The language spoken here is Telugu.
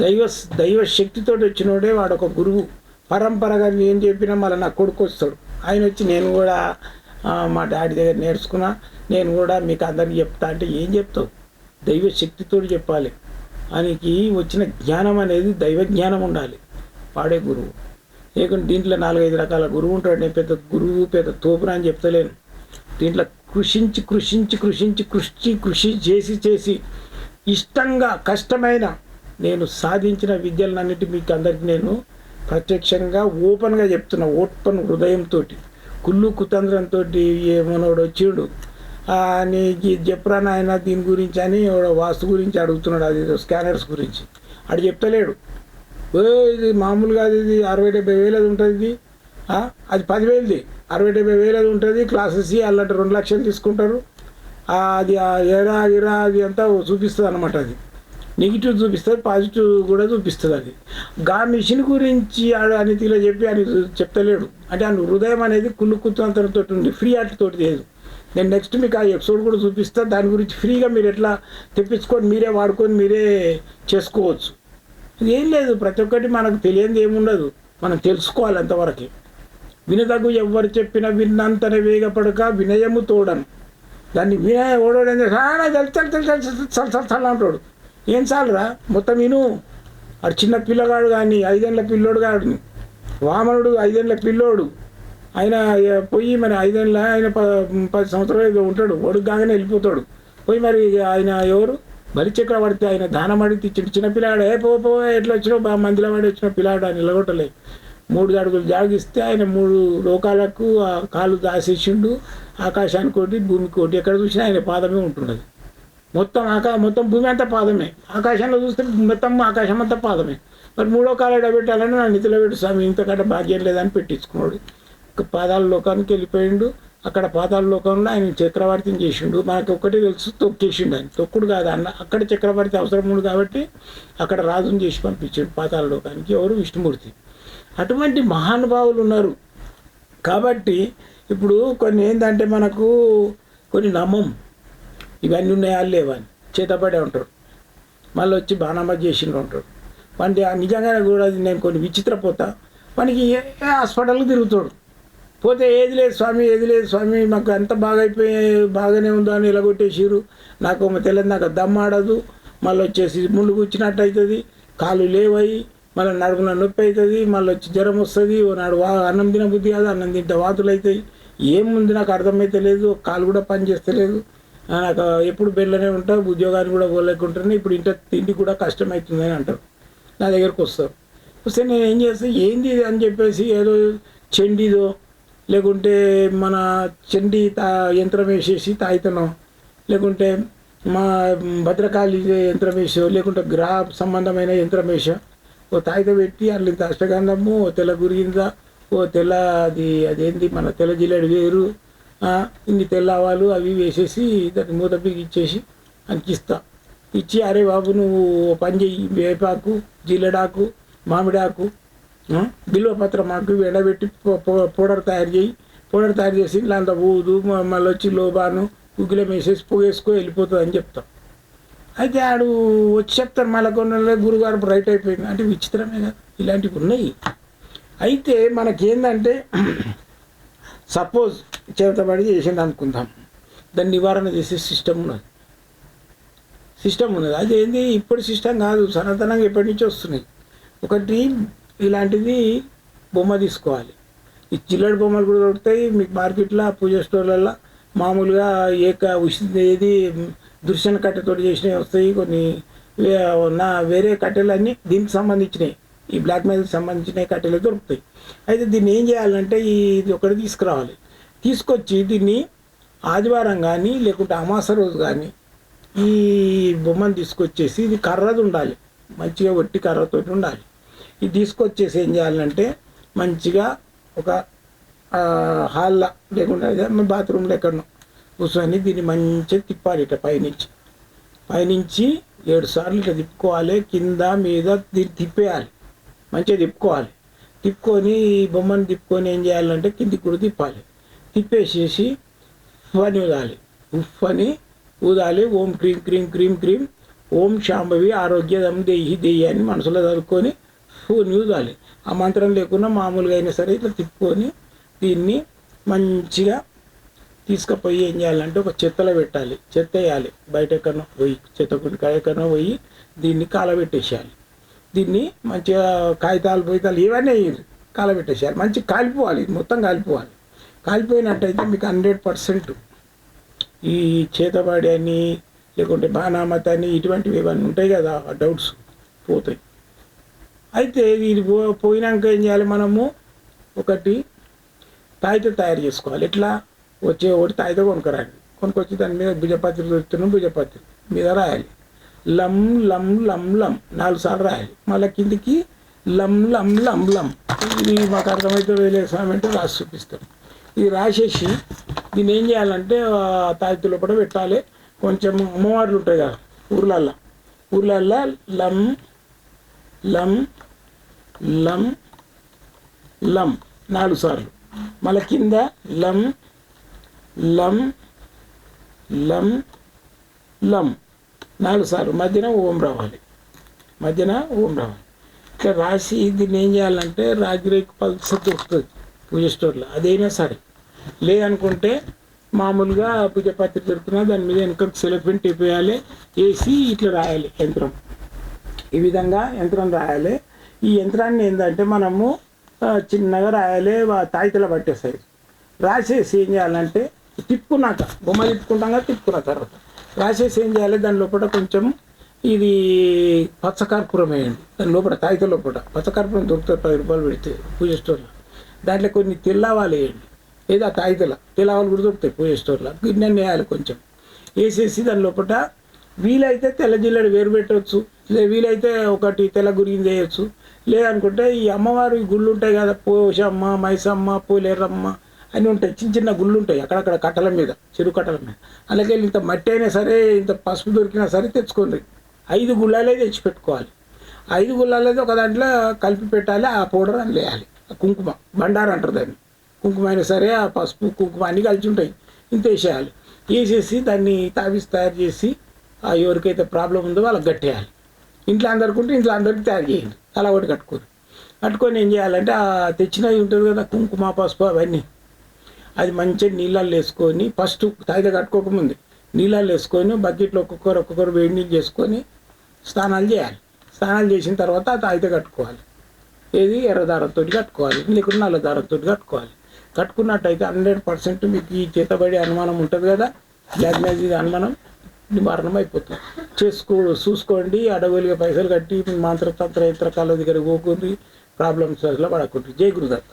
దైవ దైవ శక్తితో వచ్చినోడే వాడు ఒక గురువు. పరంపరగా ఏం చెప్పినా మళ్ళీ నా కొడుకు వస్తాడు ఆయన వచ్చి నేను కూడా మా డాడీ దగ్గర నేర్చుకున్నా. నేను కూడా మీకు అందరికి చెప్తా అంటే ఏం చెప్తావు? దైవ శక్తితో చెప్పాలి. ఆయనకి వచ్చిన జ్ఞానం అనేది దైవ జ్ఞానం ఉండాలి. వాడే గురువు. లేకుంటే దీంట్లో నాలుగైదు రకాల గురువు ఉంటాడు. నేను పెద్ద గురువు పెద్ద తోపురా అని చెప్తలేను. దీంట్లో కృషించి కృషించి కృషించి కృషి కృషి చేసి చేసి ఇష్టంగా కష్టమైన నేను సాధించిన విద్యలన్నిటి మీకు అందరికీ నేను ప్రత్యక్షంగా ఓపెన్గా చెప్తున్నా ఓపెన్ హృదయంతో కుళ్ళు కుతంత్రంతో మనోడు వచ్చిండు. ఆ, నీకు నాయన దీని గురించి అని వాస్తు గురించి అడుగుతున్నాడు అది స్కానర్స్ గురించి. అడు చెప్తలేడు ఓ ఇది మామూలుగా అది ఇది అరవై డెబ్బై వేలది ఉంటుంది. ఇది అది పదివేలది. అరవై డెబ్బై వేలది ఉంటుంది క్లాసెస్ అలాంటి రెండు లక్షలు తీసుకుంటారు. అది ఎరా ఇరా అది అంతా చూపిస్తుంది అనమాట అది. నెగిటివ్ చూపిస్తుంది పాజిటివ్ కూడా చూపిస్తుంది అది. గా మిషన్ గురించి ఆడు అనితిలో చెప్పి అని చెప్తలేడు. అంటే ఆయన హృదయం అనేది కుళ్ళు కుతంత్రంతో ఉంది ఫ్రీ ఆర్ట్ తోటి లేదు. నేను నెక్స్ట్ మీకు ఆ ఎపిసోడ్ కూడా చూపిస్తాను దాని గురించి ఫ్రీగా మీరు ఎట్లా తెప్పించుకొని మీరే వాడుకొని మీరే చేసుకోవచ్చు. ఇది ఏం లేదు ప్రతి ఒక్కటి మనకు తెలియంది ఏముండదు. మనం తెలుసుకోవాలి అంతవరకు. వినదగు ఎవ్వరు చెప్పినా విన్నంతనే వేగపడక వినయము తోడను. దాన్ని వినయ ఓడోడని తెలుసు తెలుసు తెలుసు చల్ చల్ చల్ అంటాడు. ఏం చాలురా? మొత్తం విను. ఆడు చిన్న పిల్లగాడు కానీ ఐదేళ్ళ పిల్లోడు కాడు. వామనుడు ఐదేళ్ళ పిల్లోడు. ఆయన పోయి మరి ఐదేళ్ళ ఆయన ప పది సంవత్సరాలు ఏదో ఉంటాడు. ఒడుగు కాగానే వెళ్ళిపోతాడు. పోయి మరి ఆయన ఎవరు? బలి పడితే ఆయన దానం అడిగితే చిన్న చిన్న పిల్లాడు ఏ పో పో ఎట్లా వచ్చినావు బా? మందిలో పడి వచ్చిన పిల్లాడు? అని నిలగొట్టలే. మూడు అడుగులు జాగిస్తే ఆయన మూడు లోకాలకు ఆ కాలు దాసేసిండు. ఆకాశానికి ఒకటి భూమికి ఒకటి. ఎక్కడ చూసినా ఆయన పాదమే ఉంటున్నది. మొత్తం ఆకా మొత్తం భూమి అంతా పాదమే. ఆకాశంలో చూస్తే మొత్తం ఆకాశం అంతా పాదమే. మరి మూడో కాలు ఎడబెట్టాలని నా నిధిలో పెట్టు స్వామి. ఇంతకంటే భాగ్యం లేదని పెట్టించుకున్నాడు. పాదాల లోకానికి వెళ్ళిపోయిండు. అక్కడ పాతాల లోకంలో ఆయన చక్రవర్తిని చేసిండు. మనకు ఒక్కటే తెలుసు తొక్కేసిండు ఆయన. తొక్కుడు కాదు అన్న. అక్కడ చక్రవర్తి అవసరం ఉంది కాబట్టి అక్కడ రాజుని చేసి పంపించాడు పాతాల లోకానికి. ఎవరు? విష్ణుమూర్తి. అటువంటి మహానుభావులు ఉన్నారు. కాబట్టి ఇప్పుడు కొన్ని ఏంటంటే మనకు కొన్ని నమ్మం. ఇవన్నీ ఉన్నాయా? లేవని చేతపడే ఉంటాడు మళ్ళీ వచ్చి బాణమ్మ చేసిండు ఉంటాడు వాడి నిజంగానే కూడా నేను కొన్ని విచిత్రపోతా వానికి ఏ ఏ హాస్పిటల్కి తిరుగుతాడు? పోతే ఏది లేదు స్వామి ఏది లేదు స్వామి మాకు అంత బాగా అయిపోయి బాగానే ఉందో అని ఎలగొట్టేసిరు నాకు తెలియదు నాకు దమ్ ఆడదు. మళ్ళీ వచ్చేసి ముళ్ళు కూర్చున్నట్టు అవుతుంది కాళ్ళు లేవయి మళ్ళీ నడుమున నొప్పి అవుతుంది మళ్ళీ వచ్చి జ్వరం వస్తుంది. ఓ నాడు వా అన్నం తిన బుద్ధి కాదు అన్నం తింటే వాతులు అవుతాయి ఏముంది నాకు అర్థమైతే లేదు కాలు కూడా పని చేస్తలేదు నాకు ఎప్పుడు బెడ్లోనే ఉంటా ఉద్యోగాన్ని కూడా పోలేకుంటాను ఇప్పుడు ఇంట తిండి కూడా కష్టమవుతుందని అంటారు. నా దగ్గరకు వస్తారు. వస్తే నేను ఏం చేస్తా ఏంది అని చెప్పేసి ఏదో చెండిదో లేకుంటే మన చెండి తా యంత్రం వేసేసి తాయితనం లేకుంటే మా భద్రకాళి యంత్రం వేసో లేకుంటే గ్రహ సంబంధమైన యంత్రం వేసో ఓ తాయిత పెట్టి అట్లా అష్టగంధము ఓ తెల్ల గురిందా ఓ తెల్ల అది అదేంది మన తెల్ల జిల్లేడు వేరు ఇన్ని తెల్ల ఆవాలు అవి వేసేసి దాన్ని మూత ఇచ్చేసి అంకిస్తా. ఇచ్చి అరే బాబు నువ్వు పని చెయ్యి. వేపాకు జిల్లడాకు మామిడాకు బిల్వ బిల్వపత్రం ఆకు ఎండబెట్టి పౌడర్ తయారు చేయి పౌడర్ తయారు చేసి ఇలా ఊదు మళ్ళీ వచ్చి లోబాను ఉగ్గిలం వేసేసి పోగేసుకో వెళ్ళిపోతుంది అని చెప్తాం. అయితే ఆడు వచ్చి చెప్తారు మళ్ళీ కొన్ని గురుగారు రైట్ అయిపోయింది. అంటే విచిత్రమే కదా ఇలాంటివి ఉన్నాయి. అయితే మనకేందంటే సపోజ్ చేతబడి చేసింది అనుకుందాం. దాన్ని నివారణ చేసే సిస్టమ్ ఉన్నది. సిస్టమ్ ఉన్నది. అదేంది ఇప్పుడు సిస్టమ్ కాదు. సనాతనంగా ఎప్పటి నుంచి వస్తున్నాయి. ఒకటి ఇలాంటిది బొమ్మ తీసుకోవాలి. ఈ చిల్లడి బొమ్మలు కూడా దొరుకుతాయి. మీకు మార్కెట్లో పూజ స్టోర్లలో మామూలుగా ఏక ఉచిత ఏది దృశ్యన చేసినవి వస్తాయి. కొన్ని నా వేరే కట్టెలన్నీ దీనికి సంబంధించినవి. ఈ బ్లాక్ మెయిల్కి సంబంధించిన కట్టెలు దొరుకుతాయి. అయితే దీన్ని ఏం చేయాలంటే ఈ ఇది ఒకటి తీసుకురావాలి. తీసుకొచ్చి దీన్ని ఆదివారం కానీ లేకుంటే అమాస రోజు కానీ ఈ బొమ్మను తీసుకొచ్చేసి ఇది కర్రది ఉండాలి. మంచిగా ఒట్టి కర్రతోటి ఉండాలి. ఇది తీసుకొచ్చేసి ఏం చేయాలంటే మంచిగా ఒక హాల్లో లేకుండా బాత్రూంలో ఎక్కడో కూర్చొని దీన్ని మంచిగా తిప్పాలి ఇట్లా పైనుంచి. పైనుంచి ఏడు సార్లు ఇట్లా తిప్పుకోవాలి. కింద మీద దీన్ని తిప్పేయాలి. మంచిగా తిప్పుకోవాలి. తిప్పుకొని ఈ బొమ్మను తిప్పుకొని ఏం చేయాలంటే కిందికి కూడా తిప్పాలి. తిప్పేసేసి ఉఫ్ ఊదాలి. ఉఫ్ అని ఊదాలి. ఓం క్రీం క్రీం క్రీం క్రీం. ఓం శాంభవి ఆరోగ్యదం దేహి దెయ్యి అని మనసులో చదువుకొని ఫోన్ యూదాలి ఆ మంత్రం లేకుండా మామూలుగా అయినా సరే ఇట్లా తిప్పుకొని దీన్ని మంచిగా తీసుకుపోయి ఏం చేయాలంటే ఒక చెత్తలో పెట్టాలి. చెత్త వేయాలి. బయట ఎక్కడో పోయి చెత్త కుండి ఎక్కడో పోయి దీన్ని కాలబెట్టేసేయాలి. దీన్ని మంచిగా కాగితాలు పోయితాలు ఇవన్నీ వేయరు కాలబెట్టేసేయాలి మంచి కాలిపోవాలి ఇది మొత్తం కాలిపోవాలి. కాలిపోయినట్టయితే మీకు హండ్రెడ్ పర్సెంట్ ఈ చేతబడి అని లేకుంటే బాణామత అని ఇటువంటివి ఇవన్నీ ఉంటాయి కదా డౌట్స్ పోతాయి. అయితే ఇది పో పోయినాక ఏం చేయాలి మనము? ఒకటి తాయిత తయారు చేసుకోవాలి. ఎట్లా? వచ్చే ఒకటి తాయిత కొనుక్కరాలి. కొనుక్కొచ్చి దాని మీద భుజపత్రి దొరుకుతున్నాం భుజపత్రి మీద రాయాలి. లం లం లం లం. నాలుగు సార్లు రాయాలి. మళ్ళీ కిందికి లం లం లం లం. ఇది మాకు అర్థమైతే వేలే స్వామి అంటే రాసి చూపిస్తాం ఇది రాసేసి దీన్ని ఏం చేయాలంటే ఆ తాయితీ లోపల పెట్టాలి. కొంచెం అమ్మవార్లు ఉంటాయి కదా ఊర్లల్లో. ఊర్లల్లో లం లం లం లం. నాలుగు సార్లు. మళ్ళీ కింద లం లం లం లం. నాలుగు సార్లు. మధ్యన ఓం రావాలి. మధ్యన ఓం రావాలి. ఇట్లా రాసి దీన్ని ఏం చేయాలంటే రాగిరేకు పల్స దొరుకుతుంది పూజ స్టోర్లో. అదైనా సరే. లేదనుకుంటే మామూలుగా పూజ పత్రిక దొరుకుతున్నా దాని మీద వెనక సెలఫెంట్ టిపేయాలి వేసి ఇట్లా రాయాలి యంత్రం. ఈ విధంగా యంత్రం రాయాలి. ఈ యంత్రాన్ని ఏంటంటే మనము చిన్నగా రాయాలి వా- తాయితలో పట్టేస్తాయి. రాసేసి ఏం చేయాలంటే తిప్పుకున్నాక బొమ్మ తిప్పుకుంటాం కదా తిప్పుకున్న తర్వాత. రాసేసి ఏం చేయాలి? దాని లోపల కొంచెం ఇది పచ్చకర్పూరం వేయండి దాని లోపల తాయిత లోపల పచ్చకర్పూరం దొరుకుతుంది పది రూపాయలు పెడితే పూజ స్టోర్లో. దాంట్లో కొన్ని తెల్లవాలు వేయండి. లేదా తాయితల తెల్లవాలు కూడా దొరుకుతాయి పూజ స్టోర్లో. గిన్నె వేయాలి కొంచెం. వేసేసి దాని లోపల వీలైతే తెల్ల జిల్లెడు వేరు పెట్టవచ్చు. లే వీలైతే ఒకటి తెల్ల గురిగింది వేయచ్చు లేదనుకుంటే ఈ అమ్మవారి గుళ్ళు ఉంటాయి కదా పోషమ్మ మైసమ్మ పోలేరమ్మ అన్నీ ఉంటాయి. చిన్న చిన్న గుళ్ళు ఉంటాయి. అక్కడక్కడ కట్టల మీద చెరువు కట్టల మీద. అలాగే ఇంత మట్టి అయినా సరే ఇంత పసుపు దొరికినా సరే తెచ్చుకోండి. ఐదు గుళ్ళాలే తెచ్చి పెట్టుకోవాలి ఐదు గుళ్ళాలైతే ఒక దాంట్లో కలిపి పెట్టాలి ఆ పౌడర్ అని వేయాలి. ఆ కుంకుమ బండారు అంటారు దాన్ని. కుంకుమ అయినా సరే ఆ పసుపు కుంకుమ అన్నీ కలిసి ఉంటాయి. ఇంత వేసేయాలి. వేసేసి దాన్ని తావిసి తయారు చేసి ఆ ఎవరికైతే ప్రాబ్లం ఉందో వాళ్ళకి కట్టేయాలి. ఇంట్లో అందరికి ఇంట్లో అందరికి తయారు చేయండి. అలా ఒకటి కట్టుకోరు కట్టుకొని ఏం చేయాలంటే ఆ తెచ్చినవి ఉంటుంది కదా కుంకుమ పసుపు అవన్నీ. అది మంచిగా నీళ్ళల్లో వేసుకొని ఫస్ట్ తాయిద కట్టుకోకముందు. నీళ్ళల్లో వేసుకొని బకెట్లో ఒక్కొక్కరు ఒక్కొక్కరు వేడి నీళ్ళు చేసుకొని స్నానాలు చేయాలి. స్నానాలు చేసిన తర్వాత ఆ కట్టుకోవాలి. ఏది? ఎర్రదారంతో కట్టుకోవాలి. లేకుంటే నల్ల దారంతో కట్టుకోవాలి. కట్టుకున్నట్టయితే హండ్రెడ్ పర్సెంట్ మీకు ఈ చేతబడి అనుమానం ఉంటుంది కదా? బ్లాక్ అనుమానం నివారణం అయిపోతుంది. చేసుకో చూసుకోండి. అడవులుగా పైసలు కట్టి మంత్రతంత్ర యంత్రకాల దగ్గర పోకుంది ప్రాబ్లమ్స్ అసలు పడకుండా. జై గురుదత్త.